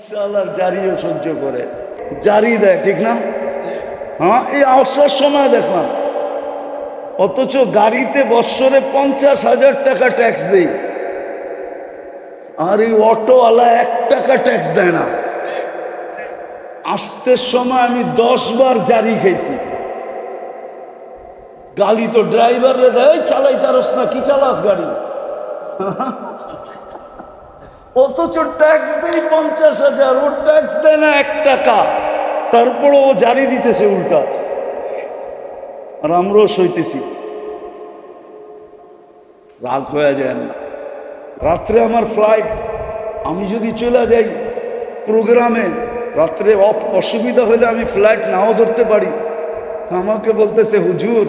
রিক্সাওয়ালার জারিও সহ্য করে। জারি দেয়, ঠিক না? হ্যাঁ এই অবসর সময় দেখলাম। অথচ গাড়িতে বৎসরে পঞ্চাশ হাজার টাকা ট্যাক্স দেই। আর এই অটোওয়ালা এক টাকা ট্যাক্স দেয় না। আসতে সময় আমি দশ বার জারি খেয়েছি। গালি তো ড্রাইভারে দেয় চালাই তারস না, কি চালাস গাড়ি? অথচ ট্যাক্স দেয় পঞ্চাশ হাজার ও ট্যাক্স দেয় না এক টাকা। তারপরে ও জারি দিতেছে উল্টা। আর আমরাও সইতেছি। রাগ হয়ে যায় না। রাত্রে আমার ফ্লাইট আমি যদি চলে যাই প্রোগ্রামে রাত্রে অসুবিধা হলে আমি ফ্লাইট নাও ধরতে পারি। আমাকে বলতেছে, হুজুর,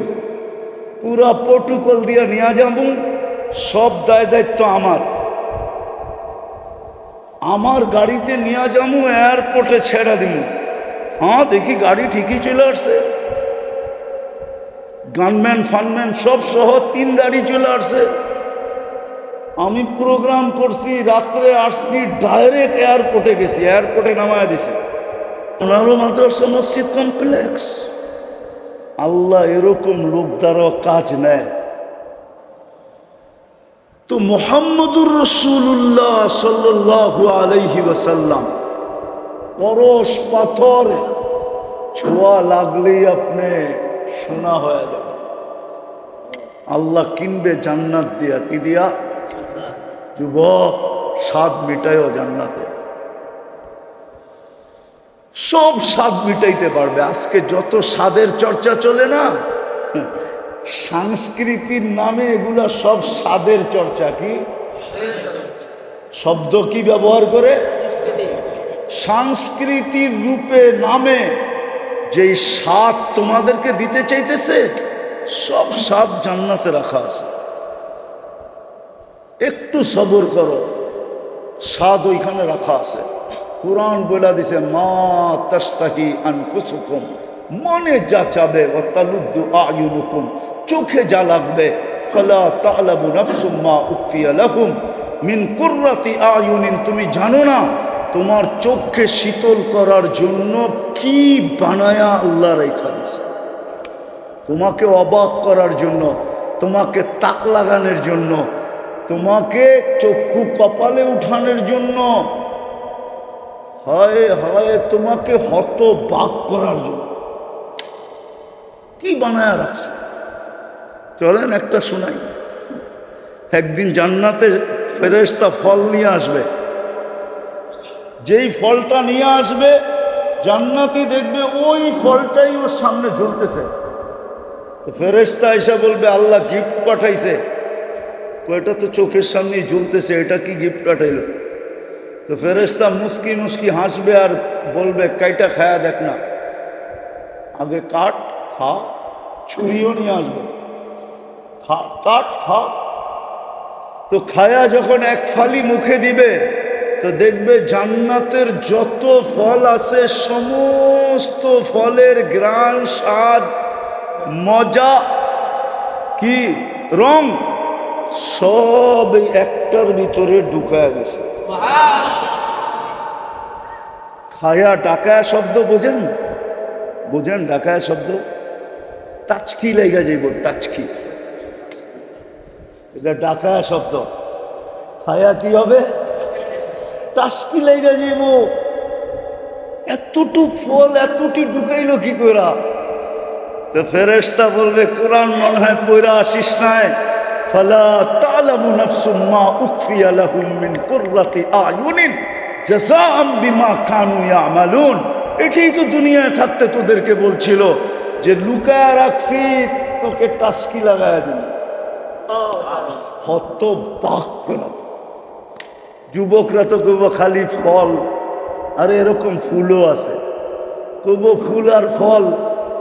পুরা প্রোটোকল দিয়ে নিয়ে যাব, সব দায় দায়িত্ব আমার। আমার গাড়িতে নিয়ে যাব এয়ারপোর্টে ছেড়ে দিব হ্যাঁ দেখি গাড়ি ঠিকই চলে আসছে। গানম্যান ফানম্যান সব সহ তিন গাড়ি চলে আসছে। আমি প্রোগ্রাম করছি, রাত্রে আসছি ডাইরেক্ট এয়ারপোর্টে গেছি এয়ারপোর্টে নামায় দিছে। ওনারও মাদ্রাসা মসজিদ কমপ্লেক্স আল্লাহ এরকম লোক দ্বারা কাজ নেয়। তো মোহাম্মদুর রসুল্লাহ সাল্লাল্লাহু আলাইহি ওয়াসাল্লাম। পরশ পাথর ছোঁয়া লাগলেই আপনি সোনা হয়ে যাবে। আল্লাহ কিনবে জান্নাত দিয়া, কি দিয়া? যুবক, স্বাদ মিটায়ও জান্নাতে। সব স্বাদ মিটাইতে পারবে। আজকে যত স্বাদের চর্চা চলে না সংস্কৃতির নামে এগুলা সব স্বাদের চর্চা কি? শব্দ কি ব্যবহার করে? সংস্কৃতির রূপে, নামে যেই স্বাদ তোমাদেরকে দিতে চাইতেছে, সব স্বাদ জান্নাতে রাখা আছে। একটু সবর করো, স্বাদ ওইখানে রাখা আছে। কোরআন বলে দিছে, মা তাস্তাহি আনফুসুকুম। মনে যা চাবে ও তালুদ্দু আয়ুনুকুম চোখে যা লাগবে, ফলা তালাবু নাফসুম মা উকফিয়া মিন কুররাতি আয়ুনিন তুমি জানো না, তোমার চোখকে শীতল করার জন্য কি বানায়া আল্লাহ রেখা দিছে তোমাকে অবাক করার জন্য, তোমাকে তাক লাগানোর জন্য, তোমাকে চক্ষু কপালে উঠানোর জন্য, হয় হয়, তোমাকে হত বাক করার জন্য। কি বানায় রাখছে? চলেন একটা শোনাই। একদিন জান্নাতে ফেরেশতা ফল নিয়ে আসবে। যেই ফলটা নিয়ে আসবে, জান্নাতি দেখবে ওই ফলটাই ওর সামনে ঝুলতেছে। তো ফেরেশতা এসে বলবে, আল্লাহ গিফট পাঠাইছে। এটা তো চোখের সামনেই ঝুলতেছে, এটা কি গিফট পাঠাইলো? তো ফেরেশতা মুস্কি মুস্কি হাসবে আর বলবে, কাইটা খায়া দেখ না। আগে কাট খা, ছুরিও নিয়ে আসবে। খা কাট খা। তো খায়া যখন এক ফালি মুখে দিবে, তো দেখবে জান্নাতের যত ফল আছে, সমস্ত ফলের গ্রান স্বাদ, মজা, কি? রং, সব একটার ভিতরে ঢুকায় গেছে খায়া ডাকায়া শব্দ বোঝেন? বোঝেন ডাকায়া শব্দ? টাচকি লেগে যাইব টাচকি এটা ডাকায়া শব্দ। খায়া কি হবে? টাচকি লেগে যাইব। এতটুক ফল, এতটি ঢুকাইলো কি করা তো ফেরেস্তা বলবে, কোরআন মনে হয় পয়রা আসিস নাই। ফালা তালামু নাফসুম মা উখফিয়া লাহুম মিন কুররাতি আয়ুনিন জাযাআম বিমা কানু ইয়ামালুন। এটাই তো দুনিয়ায় থাকতে তোদেরকে বলছিল। যে লুকায় রাখছি, তোকে টাস্কি লাগায় দিন হত বাক যুবকরা তো কেবো খালি ফল, আর এরকম ফুলও আছে। কেবো ফুল আর ফল,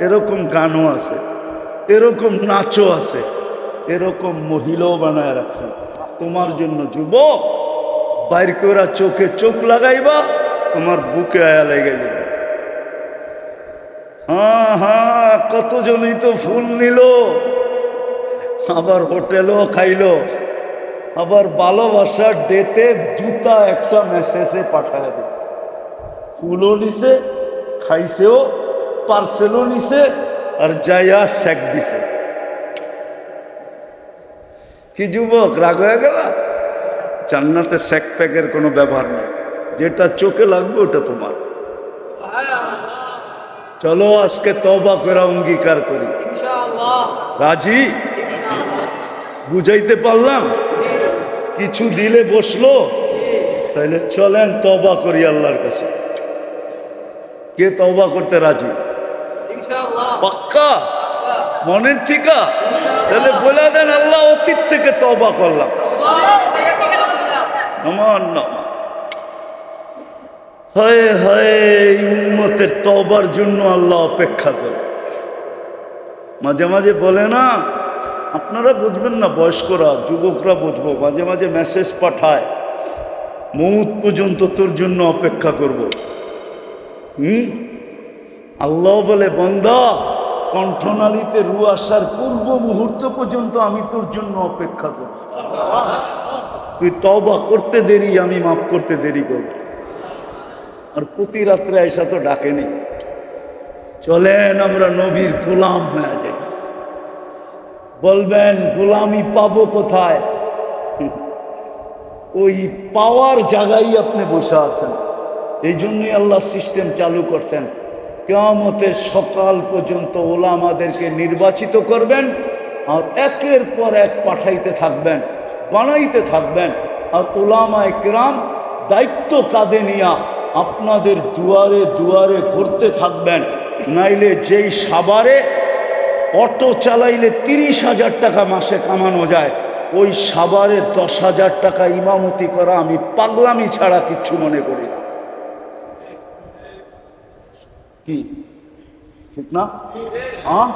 এরকম গানও আছে। এরকম নাচও আছে। এরকম মহিলাও বানায় রাখছে। তোমার জন্য যুবক, বাইর করা চোখে চোখ লাগাইবা, তোমার বুকে আয়া লেগে যাবে হ্যাঁ হ্যাঁ কতজনই তো ফুল নিল। আবার হোটেলও খাইলো। আবার ভালোবাসার ডেতে জুতা একটা মেসেজে পাঠায় দিল। ফুলও নিছে, খাইছেও, পার্সেলও নিছে, আর যাইয়া স্যাক দিছে। কি যুবক, রাগ হয়ে গেল? জান্নাতে স্যাক প্যাকের কোনো ব্যাপার নেই। যেটা চোখে লাগবে ওটা তোমার। চলো আজকে তবা করে অঙ্গীকার করি। রাজি? বুঝাইতে পারলাম? কিছু দিলে বসল? তাইলে চলেন তবা করি আল্লাহর কাছে। কে তবা করতে রাজি? পাক্কা? মনের থিকা তাহলে বলে দেন আল্লাহ অতীত থেকে তবা করলাম। আমার নাম। হয় হয়, এই উন্মতের তবার জন্য আল্লাহ অপেক্ষা করে। মাঝে মাঝে বলে না, আপনারা বুঝবেন না, বয়স্করা, যুবকরা বুঝব, মাঝে মাঝে মেসেজ পাঠায়, মৌত পর্যন্ত তোর জন্য অপেক্ষা করব। হুম? আল্লাহ বলে, বন্দা, কণ্ঠনালীতে রু আসার পূর্ব মুহূর্ত পর্যন্ত আমি তোর জন্য অপেক্ষা করব। তুই তবা করতে দেরি, আমি মাফ করতে দেরি করব। আর প্রতি রাত্রে এসা তো ডাকেনি। চলেন আমরা নবীর গোলাম হয়ে যাই। বলবেন, গোলামি পাবো কোথায়? ওই পাওয়ার জায়গায় আপনি বসে আছেন। এই জন্যই আল্লাহ সিস্টেম চালু করছেন। কেয়ামতের সকাল পর্যন্ত ওলামাদেরকে নির্বাচিত করবেন আর একের পর এক পাঠাইতে থাকবেন, বানাইতে থাকবেন। আর ওলামা একরাম দায়িত্ব কাঁধে নিয়া আপনাদের দুয়ারে দুয়ারে ঘুরতে থাকবেন। নাইলে যেই সাবারে অটো চালাইলে তিরিশ হাজার টাকা মাসে কামানো যায়, ওই সাবারে দশ হাজার টাকা ইমামতি করা আমি পাগলামি ছাড়া কিচ্ছু মনে করি না। কি? ঠিক না? হ্যাঁ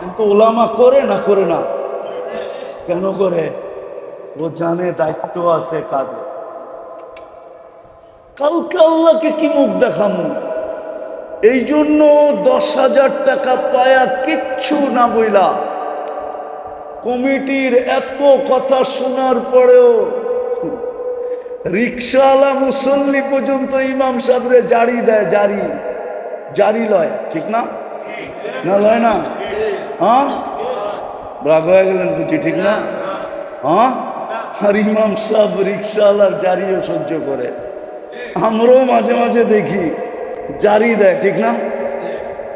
কিন্তু ওলামা করে না করে না? কেন করে? ও জানে দায়িত্ব আছে কাজে কালকে আল্লাহকে কি মুখ দেখামু? এই জন্য দশ হাজার টাকা পায়া কিচ্ছু না বইলা। কমিটির এত কথা শোনার পরেও রিক্সাওয়ালা মুসল্লি পর্যন্ত ইমাম সাহেবরে জারি দেয়, জারি। জারি লয়, ঠিক না? না লয় না? হ্যাঁ? রাগ হয়ে গেলেন বুঝি, ঠিক না? হ্যাঁ? আর ইমাম সাহেব রিক্সাওয়ালার জারিও সহ্য করে। আমরাও মাঝে মাঝে দেখি। জারি দেয়, ঠিক না?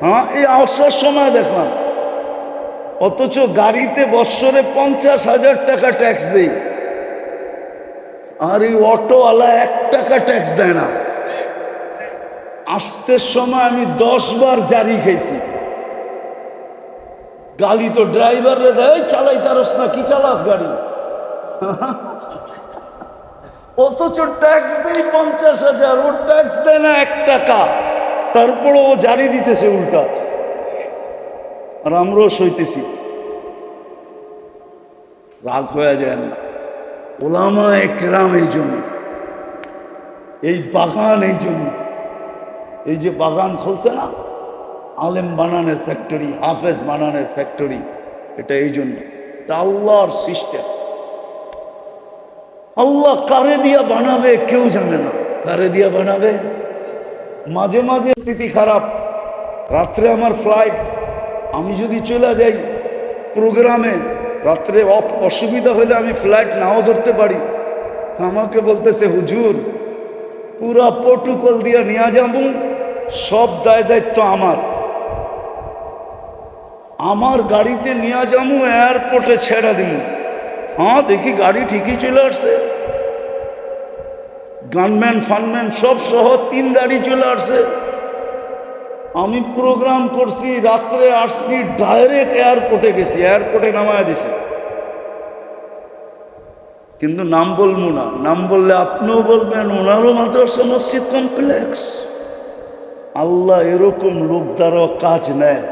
হ্যাঁ এই অবসর সময় দেখলাম। অথচ গাড়িতে বৎসরে পঞ্চাশ হাজার টাকা ট্যাক্স দেই। আর এই অটোওয়ালা এক টাকা ট্যাক্স দেয় না। আসতে সময় আমি দশ বার জারি খেয়েছি। গাড়ি তো ড্রাইভারে দেয় চালাই তারস না, কি চালাস গাড়ি? অথচ ট্যাক্স দেয় পঞ্চাশ হাজার ও ট্যাক্স দেয় না এক টাকা। তারপরে ও জারি দিতেছে উল্টা। আর আমরাও সইতেছি। রাগ হয়ে যায় না। ওলামা একরাম এই জন্য। এই বাগান এই জন্য। এই যে বাগান খুলছে না, আলেম বানানের ফ্যাক্টরি হাফেজ বানানের ফ্যাক্টরি এটা এই জন্য। এটা আল্লাহর সিস্টেম আল্লাহ কারে দিয়া বানাবে কেউ জানে না। কারে দিয়া বানাবে? মাঝে মাঝে স্থিতি খারাপ। রাত্রে আমার ফ্লাইট আমি যদি চলে যাই প্রোগ্রামে রাত্রে অসুবিধা হলে আমি ফ্লাইট নাও ধরতে পারি। আমাকে বলতেছে, হুজুর, পুরা প্রোটোকল দিয়ে নিয়ে যাব, সব দায় দায়িত্ব আমার। আমার গাড়িতে নিয়ে যাব এয়ারপোর্টে ছেড়ে দিব। হ্যাঁ দেখি গাড়ি ঠিকই চলে আসছে। গানম্যান ফানম্যান সব সহ তিন গাড়ি চলে আসছে। আমি প্রোগ্রাম করছি, রাত্রে আসছি ডাইরেক্ট এয়ারপোর্টে গেছি এয়ারপোর্টে নামায় দিছে। কিন্তু নাম বলব না, নাম বললে আপনিও বলবেন, ওনারও মাদ্রাসা মসজিদ কমপ্লেক্স আল্লাহ এরকম লোক দ্বারা কাজ নেয়।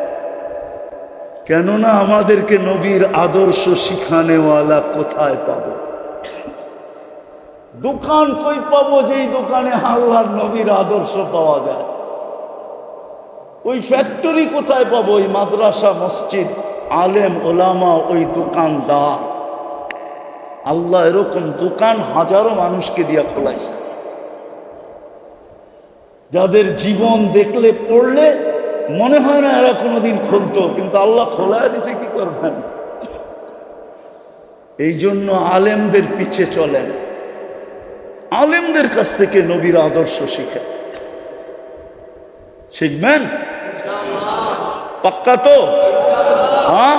কেননা আমাদেরকে নবীর আদর্শ শিখানেওয়ালা কোথায় পাব? দোকান কই পাবো যেই দোকানে আল্লাহর নবীর আদর্শ পাওয়া যায়? ওই ফ্যাক্টরি কোথায় পাবো? ওই মাদ্রাসা, মসজিদ? আলেম, ওলামা, ওই দোকানদার। আল্লাহ এরকম দোকান হাজারো মানুষকে দিয়া খোলাইছে। যাদের জীবন দেখলে, পড়লে মনে হয় না এরা কোনোদিন খুলতো কিন্তু আল্লাহ খোলা দিছে কি করবেন? এই জন্য আলেমদের পিছে চলেন। আলেমদের কাছ থেকে নবীর আদর্শ শিখেন। শিখবেন? পাক্কা তো? হ্যাঁ?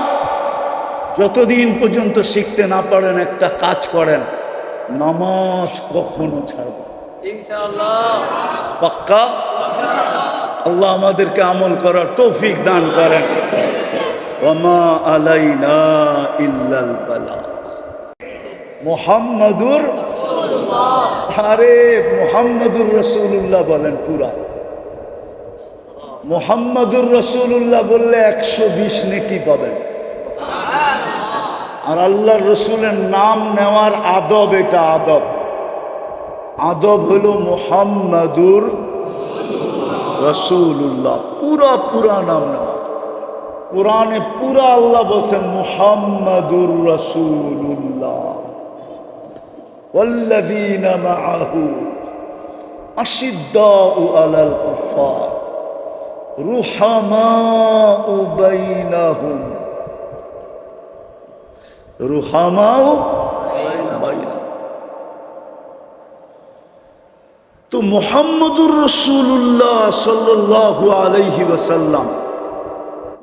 যতদিন পর্যন্ত শিখতে না পারেন একটা কাজ করেন নামাজ কখনো ছাড়বেন পাক্কা? আল্লাহ আমাদেরকে আমল করার তৌফিক দান করেন। ওমা আলাইনা ইল্লাল বালা। মোহাম্মদুর আরে মোহাম্মদুর রসুল্লাহ বলেন পুরা। মোহাম্মদুর রসুল্লাহ বললে একশো বিশ নেকি পাবেন। আর আল্লাহ রসুলের নাম নেওয়ার আদব এটা আদব। আদব হলো মোহাম্মদুর রসুল্লাহ পুরা পুরা নাম নেওয়া কোরআনে পুরা আল্লাহ বলছেন মুহাম্মাদুর রসুল্লাহ والذين معه أشداء على الكفار رحماء بينهم رحماء তো মোহাম্মদুর রসুল্লাহ সাল্লাহ আলাইহি ওয়াসাল্লাম